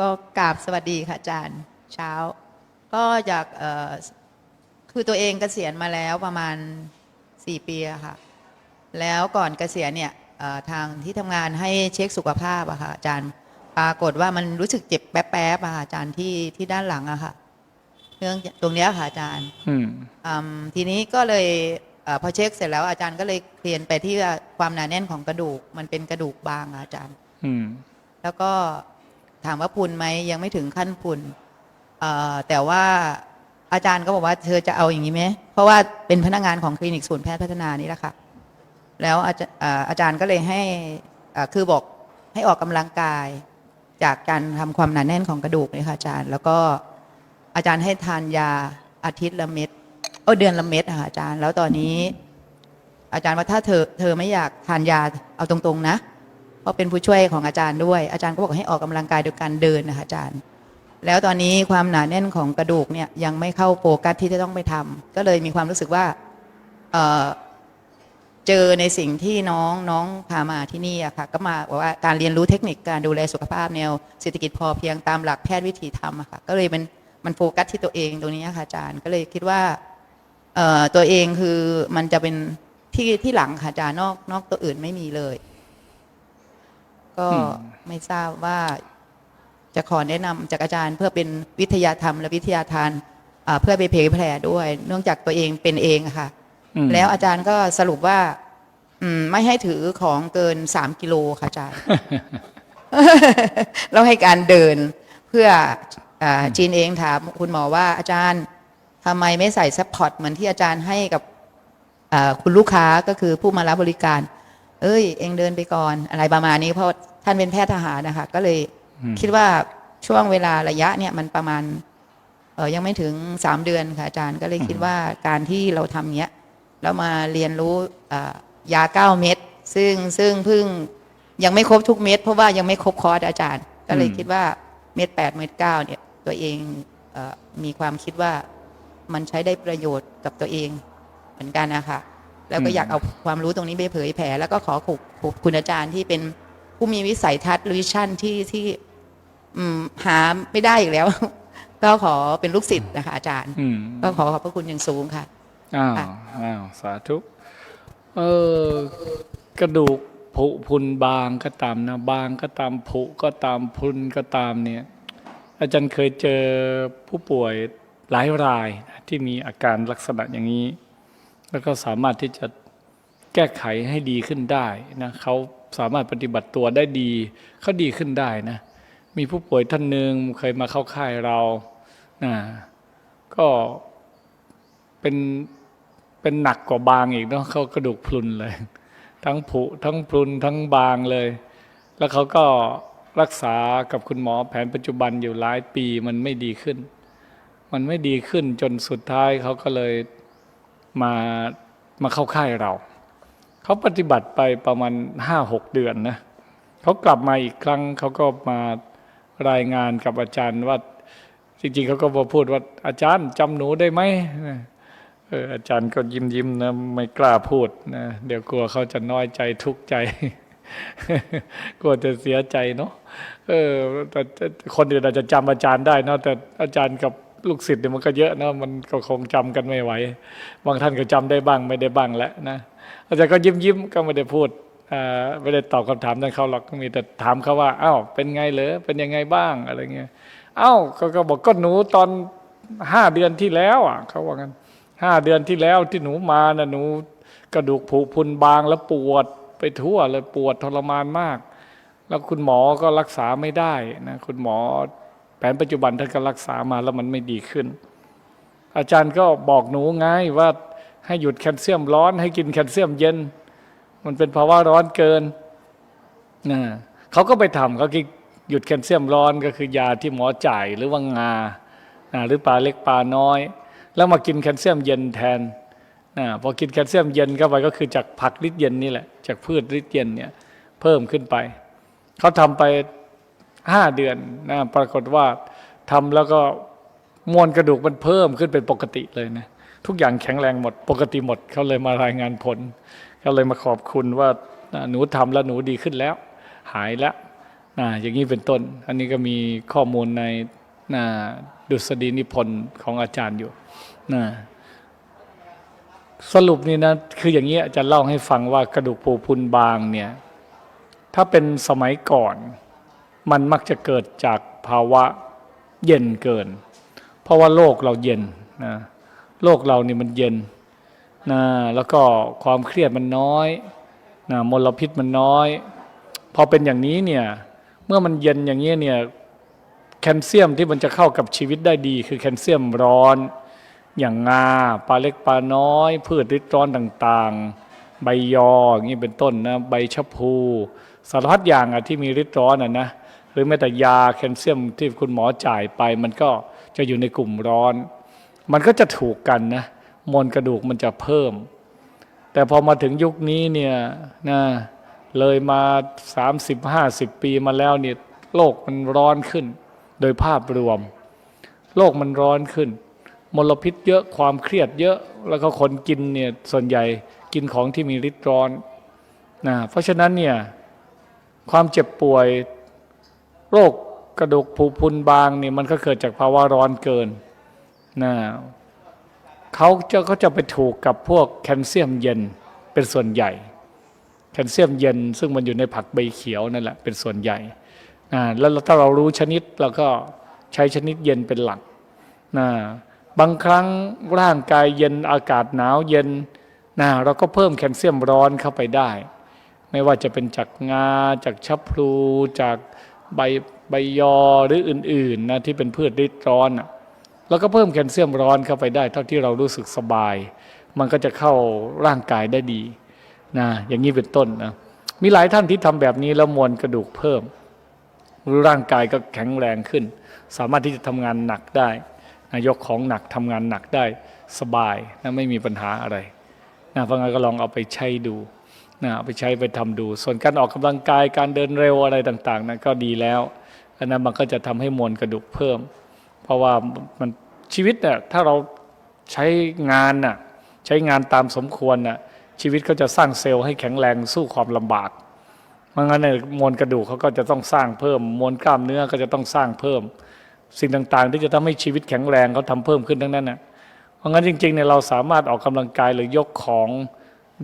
ก็กราบสวัสดีค่ะอาจารย์เช้า ก็อยากเอ่อคือตัวเองเกษียณมาแล้วประมาณ 4 ปีอะค่ะ แล้วก่อนเกษียณเนี่ยเอ่อทางที่ทำงานให้เช็คสุขภาพอะค่ะอาจารย์ปรากฏว่ามันรู้สึกเจ็บแป๊บๆอะค่ะอาจารย์ที่ที่ด้านหลังอะค่ะเรื่องตรงเนี้ยค่ะอาจารย์อืม อืมทีนี้ก็เลยเออพอเช็คเสร็จแล้วอาจารย์ก็เลยเรียนไปที่ว่าความหนาแน่นของกระดูก มันเป็นกระดูกบางอะอาจารย์ อืม แล้วก็ ถามว่าพุนไหมยังไม่ถึงขั้นพุนแต่ว่าอาจารย์ก็บอกว่าเธอจะเอาอย่างนี้ไหมเพราะว่าเป็นพนักงานของคลินิกศูนย์แพทย์พัฒนานี่แหละค่ะแล้วอาจารย์เอ่ออาจารย์ก็เลยให้คือบอกให้ออกกำลังกาย จากการทำความหนาแน่นของกระดูกนี่ค่ะอาจารย์ แล้วก็อาจารย์ให้ทานยาอาทิตย์ละเม็ดเออเดือนละเม็ดค่ะอาจารย์ แล้วตอนนี้ อาจารย์ว่าถ้าเธอเธอไม่อยากทานยาเอาตรงๆนะ เพราะเป็นผู้ช่วยของอาจารย์ด้วย อาจารย์ก็บอกให้ออกกำลังกายโดยการเดินนะคะอาจารย์ แล้วตอนนี้ความหนาแน่นของกระดูกเนี่ยยังไม่เข้าโฟกัสที่จะต้องไปทำก็เลยมีความรู้สึกว่าเเจอในสิ่งที่น้องน้องพามาที่นี่อะค่ะก็มาบอกว่าการเรียนรู้เทคนิคการดูแลสุขภาพแนวเศรษฐกิจพอเพียงตามหลักแพทย์วิถีธรรมอะค่ะก็เลยมันมันโฟกัสที่ตัวเองตรงนี้ค่ะอาจารย์ก็เลยคิดว่าตัวเองคือมันจะเป็นที่ที่หลังค่ะอาจารย์นอกนอกตัวอื่นไม่มีเลย ก็อืมไม่ทราบว่าจะขอแนะนำจากอาจารย์ เพื่อเป็นวิทยาธรรมและวิทยาทานอ่าเพื่อไปเผยแผ่ด้วย เนื่องจากตัวเองเป็นเองอะค่ะอืมแล้วอาจารย์ก็สรุปว่าอืมไม่ให้ถือของเกินสามกิโลค่ะอาจารย์แล้วให้การเดินเพื่ออาจีนเองถามคุณหมอว่าอาจารย์ทำไมไม่ใส่ซัพพอร์ตเหมือนที่อาจารย์ให้กับอ่าคุณลูกค้าก็คือผู้มารับบริการ เอ้ย เองเดินไปก่อน อะไรประมาณนี้เพราะ ท่านเป็นแพทย์ทหารนะคะ ก็เลยอืมคิดว่าช่วงเวลาระยะเนี่ยมันประมาณเออยังไม่ถึงสามเดือนค่ะอาจารย์ก็เลยคิดว่าการที่เราทำเนี้ยแล้วมาเรียนรู้อ่ายาเก้าเม็ดซึ่งซึ่งเพิ่งยังไม่ครบทุกเม็ดเพราะว่ายังไม่ครบคอร์สอาจารย์ ก็เลยอืมคิดว่าเม็ดแปดเม็ดเก้าเนี่ยตัวเองเออมีความคิดว่ามันใช้ได้ประโยชน์กับตัวเองเหมือนกันนะคะแล้วก็อยากเอาความรู้ตรงนี้ไปเผยแผ่แล้วก็ขอขอบขอบคุณอาจารย์ที่เป็น ผู้มีวิสัยทัศน์วิชั่นที่ที่อืมหาไม่ได้อีกแล้ว ก็ขอเป็นลูกศิษย์นะคะ อาจารย์อืมก็ขอขอบพระคุณอย่างสูงค่ะอ้าวค่ะอ้าวสาธุเออกระดูกผุพุนบางก็ตามนะบางก็ตามผุก็ตามพุนก็ตามเนี่ย อาจารย์เคยเจอผู้ป่วยหลายรายนะที่มีอาการลักษณะอย่างนี้ แล้วก็สามารถที่จะแก้ไขให้ดีขึ้นได้นะเขา สามารถปฏิบัติตัวได้ดีเขาดีขึ้นได้นะ มีผู้ป่วยท่านหนึ่งเคยมาเข้าค่ายเรานะก็เป็นเป็นหนักกว่าบางอีกเนาะเขากระดูกพรุนเลย ทั้งผุทั้งพรุนทั้งบางเลย แล้วเขาก็รักษากับคุณหมอแผนปัจจุบันอยู่หลายปีมันไม่ดีขึ้น มันไม่ดีขึ้นจนสุดท้ายเขาก็เลยมามาเข้าค่ายเรา เขาปฏิบัติไปประมาณห้าหกเดือนนะเขากลับมาอีกครั้งเขาก็มารายงานกับอาจารย์ว่า จริงๆเขาก็มาพูดว่าอาจารย์จำหนูได้ไหมเอออาจารย์ก็ยิ้มยิ้มๆนะไม่กล้าพูดนะเดี๋ยวกลัวเขาจะน้อยใจทุกข์ใจกลัวจะเสียใจเนาะเออแต่แต่คนอื่นอาจจะจำอาจารย์ได้เนาะแต่อาจารย์กับ ลูกศิษย์เนี่ยมันก็เยอะนะมันก็คงจำกันไม่ไหว บางท่านก็จำได้บ้างไม่ได้บ้างแหละนะอาจารย์ก็ยิ้มยิ้มก็ไม่ได้พูดไม่ได้ตอบคำถามนั้นเขาหรอกมีแต่ถามเขาว่าอ้าวเป็นไงเหรอเป็นยังไงบ้างอะไรเงี้ยเอ้าก็ก็บอกก็หนูตอนห้าเดือนที่แล้วอะเขาว่างั้นห้าเดือนที่แล้วที่หนูมาน่ะหนูกระดูกผุพุนบางแล้วปวดไปทั่วเลยปวดทรมานมาก แล้วคุณหมอก็รักษาไม่ได้นะคุณหมอ แผนปัจจุบันท่านก็รักษามาแล้วมันไม่ดีขึ้น อาจารย์ก็บอกหนูไงว่าให้หยุดแคลเซียมร้อน ให้กินแคลเซียมเย็น มันเป็นภาวะร้อนเกินนะเขาก็ไปทำเขากินหยุดแคลเซียมร้อนก็คือยาที่หมอจ่ายหรือว่างานะหรือปลาเล็กปลาน้อย แล้วมากินแคลเซียมเย็นแทนนะพอกินแคลเซียมเย็นเข้าไปก็คือจากผักฤทธิ์เย็นนี่แหละจากพืชฤทธิ์เย็นเนี่ยเพิ่มขึ้นไป เขาทำไป ห้าเดือนนะปรากฏว่าทำแล้วก็มวลกระดูกมันเพิ่มขึ้นเป็นปกติเลยนะทุกอย่างแข็งแรงหมด ปกติหมดเขาเลยมารายงานผลเขาเลยมาขอบคุณว่าหนูทำแล้วหนูดีขึ้นแล้ว หายแล้วอ่าอย่างนี้เป็นต้น อันนี้ก็มีข้อมูลในนะดุษฎีนิพนธ์ของอาจารย์อยู่นะสรุปนี่นะคืออย่างนี้จะเล่าให้ฟังว่ากระดูกปูพุนบางเนี่ยถ้าเป็นสมัยก่อน มันมักจะเกิดจากภาวะเย็นเกิน เพราะว่าโลกเราเย็นนะโลกเรานี่มันเย็นนะแล้วก็ความเครียดมันน้อยนะมลพิษมันน้อย พอเป็นอย่างนี้เนี่ยเมื่อมันเย็นอย่างนี้เนี่ยแคลเซียมที่มันจะเข้ากับชีวิตได้ดี คือแคลเซียมร้อน อย่างงาปลาเล็กปลาน้อย พืชริดร้อนต่างๆ ใบยออย่างนี้เป็นต้นนะใบชะพูสารพัดอย่างอะที่มีฤทธิ์ร้อนอะนะ หรือแม้แต่ยาแคลเซียมที่คุณหมอจ่ายไป มันก็จะอยู่ในกลุ่มร้อน มันก็จะถูกกันนะมวลกระดูกมันจะเพิ่ม แต่พอมาถึงยุคนี้เนี่ยนะเลยมา30-50 ปีมาแล้วเนี่ยโลกมันร้อนขึ้น โดยภาพรวม โลกมันร้อนขึ้น มลพิษเยอะความเครียดเยอะแล้วก็คนกินเนี่ยส่วนใหญ่กินของที่มีฤทธิ์ร้อนนะเพราะฉะนั้นเนี่ยความเจ็บป่วย โรคกระดูกผุพุนบางเนี่ยมันก็เกิดจากภาวะร้อนเกินนะเขาจะเขาจะไปถูกกับพวกแคลเซียมเย็นเป็นส่วนใหญ่ แคลเซียมเย็น ซึ่งมันอยู่ในผักใบเขียวนั่นแหละเป็นส่วนใหญ่นะแล้วถ้าเรารู้ชนิดเราก็ใช้ชนิดเย็นเป็นหลักนะบางครั้งร่างกายเย็นอากาศหนาวเย็นนะเราก็เพิ่มแคลเซียมร้อนเข้าไปได้ ไม่ว่าจะเป็นจากงาจากชับพลูจาก ใบใบยอหรืออื่นๆนะที่เป็นพืชริดร้อนน่ะแล้วก็เพิ่มแคลเซียมร้อนเข้าไปได้ เท่าที่เรารู้สึกสบาย มันก็จะเข้าร่างกายได้ดีนะอย่างนี้เป็นต้นนะมีหลายท่านที่ทำแบบนี้แล้วมวลกระดูกเพิ่มร่างกายก็แข็งแรงขึ้น สามารถที่จะทำงานหนักได้นะยกของหนักทำงานหนักได้สบายนะไม่มีปัญหาอะไรนะเพราะงั้นก็ลองเอาไปใช้ดู นะไปใช้ไปทำดู ส่วนการออกกำลังกายการเดินเร็วอะไรต่างๆนะก็ดีแล้วอันนั้นมันก็จะทำให้มวลกระดูกเพิ่ม เพราะว่ามันชีวิตเนี่ยถ้าเราใช้งานน่ะใช้งานตามสมควรน่ะชีวิตก็จะสร้างเซลล์ให้แข็งแรงสู้ความลำบากเพราะงั้นเนี่ยมวลกระดูกเขาก็จะต้องสร้างเพิ่ม มวลกล้ามเนื้อก็จะต้องสร้างเพิ่ม สิ่งต่างๆ ที่จะทำให้ชีวิตแข็งแรงเขาทำเพิ่มขึ้นทั้งนั้นนะเพราะงั้นจริงๆเนี่ยเราสามารถออกกำลังกายหรือยกของ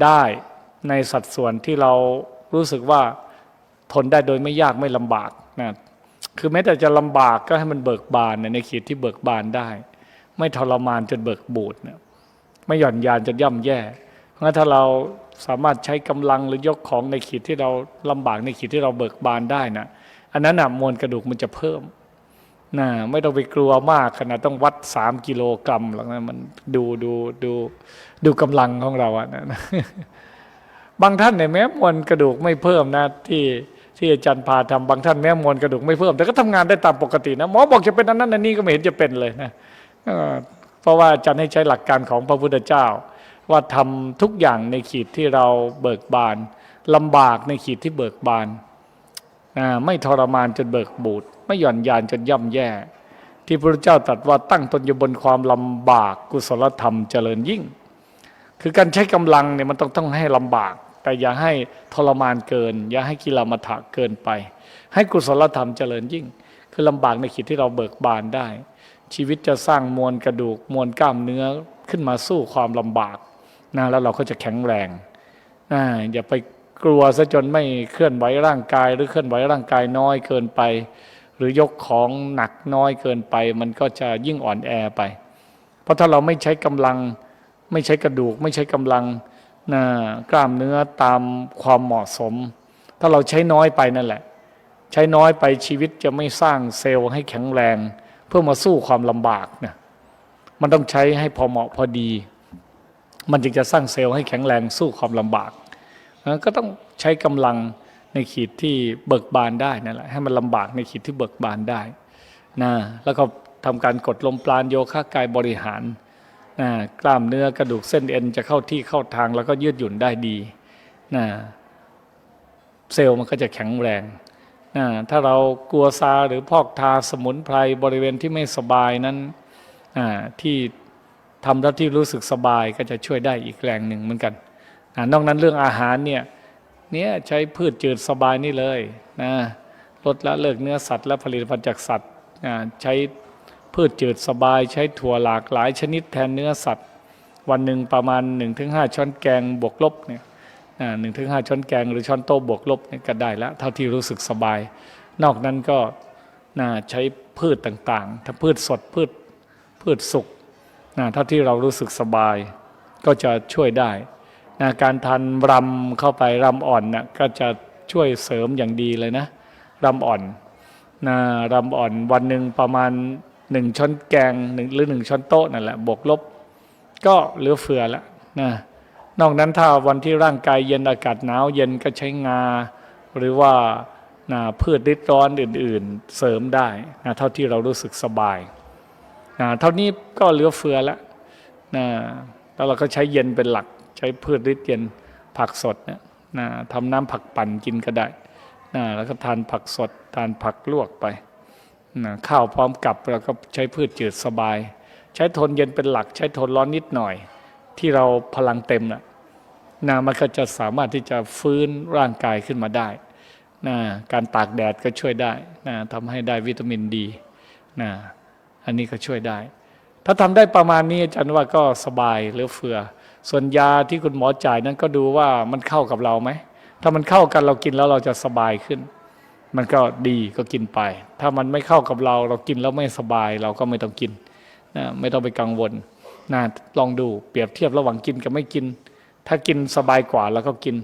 ได้ ในสัดส่วนที่เรารู้สึกว่าทนได้โดยไม่ยากไม่ลำบากนะคือแม้แต่จะลำบากก็ให้มันเบิกบานในขีดที่เบิกบานได้ ไม่ทรมานจนเบิกบูดนะไม่หย่อนยานจนย่ำแย่ เพราะงั้นถ้าเราสามารถใช้กำลังหรือยกของในขีดที่เราลำบากในขีดที่เราเบิกบานได้นะอันนั้นนะมวลกระดูกมันจะเพิ่มนะไม่ต้องไปกลัวมากขนาดต้องวัดสามกิโลกรัมหรอกนะมันดูดูดูดูกำลังของเราอะนะ บางท่านเนี่ยแม้มวลกระดูกไม่เพิ่มนะที่ที่อาจารย์พาทำบางท่านแม้มวลกระดูกไม่เพิ่ม แต่ก็ทำงานได้ตามปกตินะหมอบอกจะเป็นอันนั้นอันนี้ก็ไม่เห็นจะเป็นเลยนะเพราะว่าอาจารย์ให้ใช้หลักการของพระพุทธเจ้า ว่าทำทุกอย่างในขีดที่เราเบิกบานลำบากในขีดที่เบิกบานไม่ทรมานจนเบิกบูดไม่หย่อนยานจนย่ำแย่ ที่พระพุทธเจ้าตรัสว่าตั้งตนอยู่บนความลำบากกุศลธรรมเจริญยิ่ง คือการใช้กำลังเนี่ยมันต้องต้องให้ลำบาก แต่อย่าให้ทรมานเกิน อย่าให้กิลมัฐะเกินไป ให้กุศลธรรมเจริญยิ่ง คือลำบากในขีดที่เราเบิกบานได้ ชีวิตจะสร้างมวลกระดูกมวลกล้ามเนื้อขึ้นมาสู้ความลำบากนะแล้วเราก็จะแข็งแรงนะอย่าไปกลัวซะจนไม่เคลื่อนไหวร่างกาย หรือเคลื่อนไหวร่างกายน้อยเกินไป หรือยกของหนักน้อยเกินไป มันก็จะยิ่งอ่อนแอไป เพราะถ้าเราไม่ใช้กำลัง ไม่ใช้กระดูก ไม่ใช้กำลัง นะกล้ามเนื้อตามความเหมาะสม ถ้าเราใช้น้อยไปนั่นแหละ ใช้น้อยไปชีวิตจะไม่สร้างเซลล์ให้แข็งแรง เพื่อมาสู้ความลำบากนะมันต้องใช้ให้พอเหมาะพอดี มันจึงจะสร้างเซลล์ให้แข็งแรงสู้ความลำบากนะก็ต้องใช้กำลังในขีดที่เบิกบานได้นั่นแหละให้มันลำบากในขีดที่เบิกบานได้นะแล้วก็ทำการกดลมปราณโยคะกายบริหาร นะกล้ามเนื้อกระดูกเส้นเอ็นจะเข้าที่เข้าทางแล้วก็ยืดหยุ่นได้ดีนะเซลล์มันก็จะแข็งแรงนะถ้าเรากลัวซาหรือพอกทาสมุนไพรบริเวณที่ไม่สบายนั้นที่ทำแล้วที่รู้สึกสบายก็จะช่วยได้อีกแรงหนึ่งเหมือนกันอ่านอกนั้นเรื่องอาหารเนี่ยเนี่ยใช้พืชจืดสบายนี่เลยนะลดละเลิกเนื้อสัตว์และผลิตภัณฑ์จากสัตว์ใช้ พืชจืดสบายใช้ถั่วหลากหลายชนิดแทนเนื้อสัตว์ วันหนึ่งประมาณ 1-5 ช้อนแกงบวกลบเนี่ยหนึ่งถึงห้าช้อนแกงหรือช้อนโต๊ะบวกลบเนี่ยก็ได้แล้ว เท่าที่รู้สึกสบาย นอกนั้นก็นใช้พืชต่างๆถ้าพืชสดพืชพืชสุกเท่าที่เรารู้สึกสบาย ก็จะช่วยได้นะการทานรำเข้าไปรำอ่อนนะก็จะช่วยเสริมอย่างดีเลยนะรำอ่อนนะรำอ่อนวันหนึ่งประมาณ หนึ่งช้อนแกงหนึ่งหรือหนึ่งช้อนโต๊ะนั่นแหละบวกลบ ก็เหลือเฟือล้วนะนอกนั้นถ้าวันที่ร่างกายเย็นอากาศหนาวเย็นก็ใช้งา หรือว่านะพืชริดร้อนอื่น ๆ เสริมได้นะเท่าที่เรารู้สึกสบายนะเท่านี้ก็เหลือเฟือล้วนะแล้วเราก็ใช้เย็นเป็นหลัก ใช้พืชริดเย็นผักสดเนี่ยนะทำน้ำผักปั่นกินก็ได้นะแล้วก็ทานผักสด ทานผักลวกไป ข้าวพร้อมกับเราก็ใช้พืชจืดสบาย ใช้ทนเย็นเป็นหลัก ใช้ทนร้อนนิดหน่อย ที่เราพลังเต็มนะนะมันก็จะสามารถที่จะฟื้นร่างกายขึ้นมาได้นะการตากแดดก็ช่วยได้นะทำให้ได้วิตามินดีนะอันนี้ก็ช่วยได้ ถ้าทำได้ประมาณนี้อาจารย์ว่าก็สบายหลือเฟือ ส่วนยาที่คุณหมอจ่ายนั้นก็ดูว่ามันเข้ากับเราไหม ถ้ามันเข้ากันเรากินแล้วเราจะสบายขึ้น มันก็ดีก็กินไป ถ้ามันไม่เข้ากับเรา เรากินแล้วไม่สบาย เราก็ไม่ต้องกินนะไม่ต้องไปกังวลนะลองดูเปรียบเทียบระหว่างกินกับไม่กิน ถ้ากินสบายกว่าเราก็กิน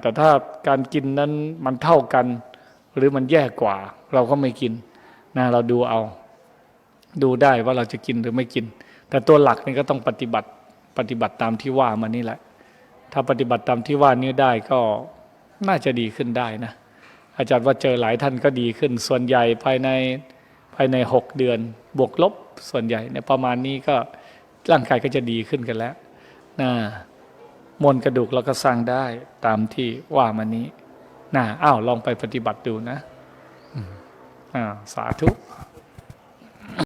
แต่ถ้าการกินนั้นมันเท่ากัน หรือมันแย่กว่า เราก็ไม่กินนะเราดูเอา ดูได้ว่าเราจะกินหรือไม่กิน แต่ตัวหลักนี่ก็ต้องปฏิบัติปฏิบัติตามที่ว่ามานี่แหละ ถ้าปฏิบัติตามที่ว่านี้ได้ก็น่าจะดีขึ้นได้นะ อาจารย์ว่าเจอหลายท่านก็ดีขึ้น ส่วนใหญ่ภายในภายในหกเดือน บวกลบส่วนใหญ่เนี่ยประมาณนี้ก็ร่างกายก็จะดีขึ้นกันแล้วนะมวลกระดูกเราก็สร้างได้ตามที่ว่ามานี้นะอ้าวลองไปปฏิบัติดูนะอืมอ่าสาธุ